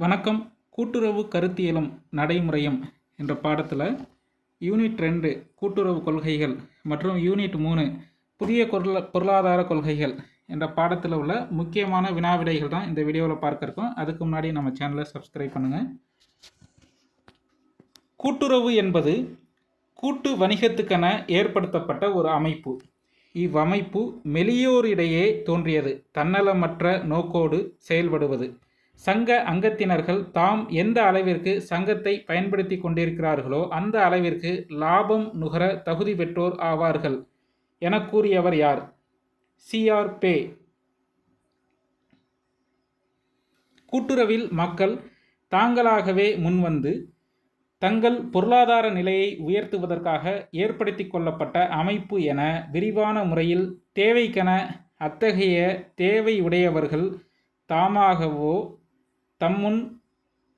வணக்கம். கூட்டுறவு கருத்தியலும் நடைமுறையும் என்ற பாடத்தில் யூனிட் ரெண்டு கூட்டுறவு கொள்கைகள் மற்றும் யூனிட் மூணு புதிய பொருள பொருளாதார கொள்கைகள் என்ற பாடத்தில் உள்ள முக்கியமான வினாவிடைகள் தான் இந்த வீடியோவில் பார்க்க இருக்கோம் அதுக்கு முன்னாடி நம்ம சேனலை சப்ஸ்கிரைப் பண்ணுங்கள் கூட்டுறவு என்பது கூட்டு வணிகத்துக்கென ஏற்படுத்தப்பட்ட ஒரு அமைப்பு. இவ்வமைப்பு மெலியோரிடையே தோன்றியது. தன்னலமற்ற நோக்கோடு செயல்படுவது. சங்க அங்கத்தினர்கள் தாம் எந்த அளவிற்கு சங்கத்தை பயன்படுத்தி கொண்டிருக்கிறார்களோ அந்த அளவிற்கு லாபம் நுகர தகுதி பெற்றோர் ஆவார்கள் என கூறியவர் யார்? சிஆர் பே. கூட்டுறவில் மக்கள் தாங்களாகவே முன்வந்து தங்கள் பொருளாதார நிலையை உயர்த்துவதற்காக ஏற்படுத்தி கொள்ளப்பட்ட அமைப்பு என விரிவான முறையில் தேவைக்கென அத்தகைய தேவையுடையவர்கள் தாமாகவோ தம்முன்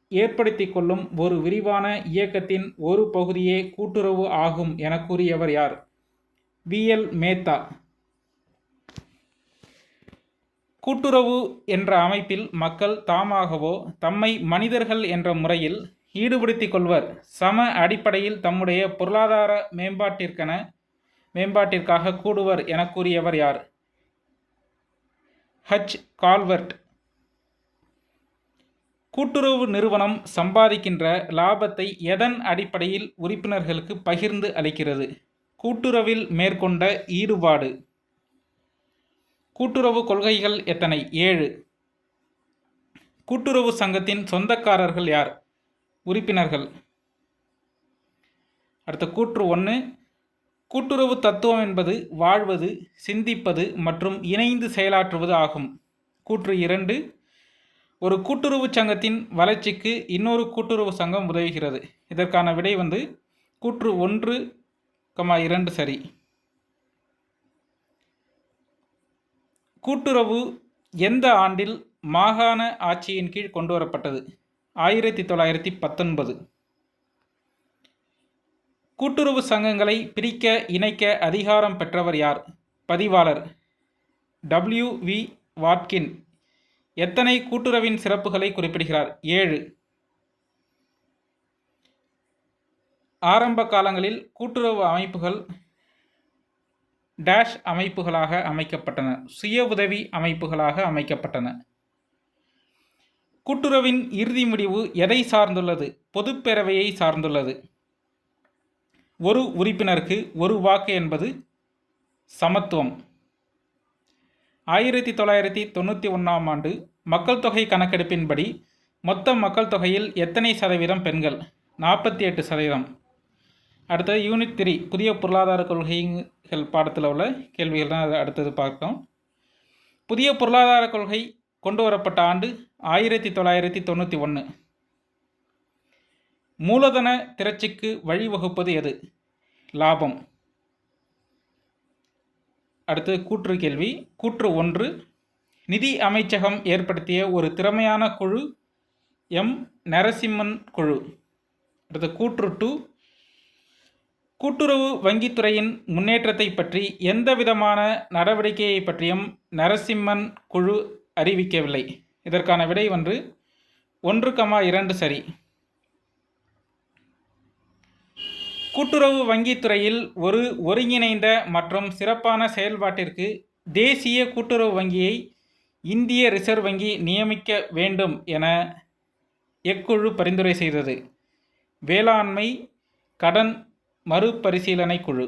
ஏற்படுத்தி கொள்ளும் ஒரு விரிவான இயக்கத்தின் ஒரு பகுதியே கூட்டுறவு ஆகும் என கூறியவர் யார்? விஎல் மேத்தா. கூட்டுறவு என்ற அமைப்பில் மக்கள் தாமாகவோ தம்மை மனிதர்கள் என்ற முறையில் ஈடுபடுத்திக் கொள்வர். சம அடிப்படையில் தம்முடைய பொருளாதார மேம்பாட்டிற்கென மேம்பாட்டிற்காக கூடுவர் என கூறியவர் யார்? ஹச். கால்வர்ட். கூட்டுறவு நிறுவனம் சம்பாதிக்கின்ற லாபத்தை எதன் அடிப்படையில் உறுப்பினர்களுக்கு பகிர்ந்து அளிக்கிறது? கூட்டுறவில் மேற்கொண்ட ஈடுபாடு. கூட்டுறவு கொள்கைகள் எத்தனை? ஏழு. கூட்டுறவு சங்கத்தின் சொந்தக்காரர்கள் யார்? உறுப்பினர்கள். அடுத்த கூற்று ஒன்று கூட்டுறவு தத்துவம் என்பது வாழ்வது சிந்திப்பது மற்றும் இணைந்து செயலாற்றுவது ஆகும். கூற்று இரண்டு. ஒரு கூட்டுறவு சங்கத்தின் வளர்ச்சிக்கு இன்னொரு கூட்டுறவு சங்கம் உதவுகிறது. இதற்கான விடை வந்து கூற்று ஒன்று கமா இரண்டு சரி. கூட்டுறவு எந்த ஆண்டில் மாகாண ஆட்சியின் கீழ் கொண்டு வரப்பட்டது ஆயிரத்தி தொள்ளாயிரத்தி பத்தொன்பது. கூட்டுறவு சங்கங்களை பிரிக்க இணைக்க அதிகாரம் பெற்றவர் யார்? பதிவாளர் டபிள்யூ வி வாட்கின். எத்தனை கூட்டுறவின் சிறப்புகளை குறிப்பிடுகிறார்? ஏழு. ஆரம்ப காலங்களில் கூட்டுறவு அமைப்புகள் டேஷ் அமைப்புகளாக அமைக்கப்பட்டன. சுய உதவி அமைப்புகளாக அமைக்கப்பட்டன. கூட்டுறவின் இறுதி முடிவு எதை சார்ந்துள்ளது? பொதுப்பேரவையை சார்ந்துள்ளது. ஒரு உறுப்பினருக்கு ஒரு வாக்கு என்பது சமத்துவம். ஆயிரத்தி தொள்ளாயிரத்தி தொண்ணூற்றி ஒன்றாம் ஆண்டு மக்கள் தொகை கணக்கெடுப்பின்படி மொத்த மக்கள் தொகையில் எத்தனை சதவீதம் பெண்கள்? நாற்பத்தி எட்டு சதவீதம். அடுத்தது யூனிட் த்ரீ புதிய பொருளாதார கொள்கைகள் பாடத்தில் உள்ள கேள்விகள் தான் அடுத்தது பார்த்தோம் புதிய பொருளாதார கொள்கை கொண்டு வரப்பட்ட ஆண்டு ஆயிரத்தி தொள்ளாயிரத்தி தொண்ணூற்றி ஒன்று மூலதன திரட்சிக்கு வழிவகுப்பது எது? லாபம். அடுத்து கூற்று கேள்வி. கூற்று ஒன்று. நிதி அமைச்சகம் ஏற்படுத்திய ஒரு திறமையான குழு எம். நரசிம்மன் குழு. அடுத்து கூற்று டூ. கூட்டுறவு வங்கித்துறையின் முன்னேற்றத்தை பற்றி எந்த விதமான நடவடிக்கையை பற்றியும் நரசிம்மன் குழு அறிவிக்கவில்லை. இதற்கான விடை வந்து ஒன்று கமா இரண்டு சரி. கூட்டுறவு வங்கித்துறையில் ஒரு ஒருங்கிணைந்த மற்றும் சிறப்பான செயல்பாட்டிற்கு தேசிய கூட்டுறவு வங்கியை இந்திய ரிசர்வ் வங்கி நியமிக்க வேண்டும் என எக்குழு பரிந்துரை செய்தது. வேளாண்மை கடன் மறுபரிசீலனை குழு.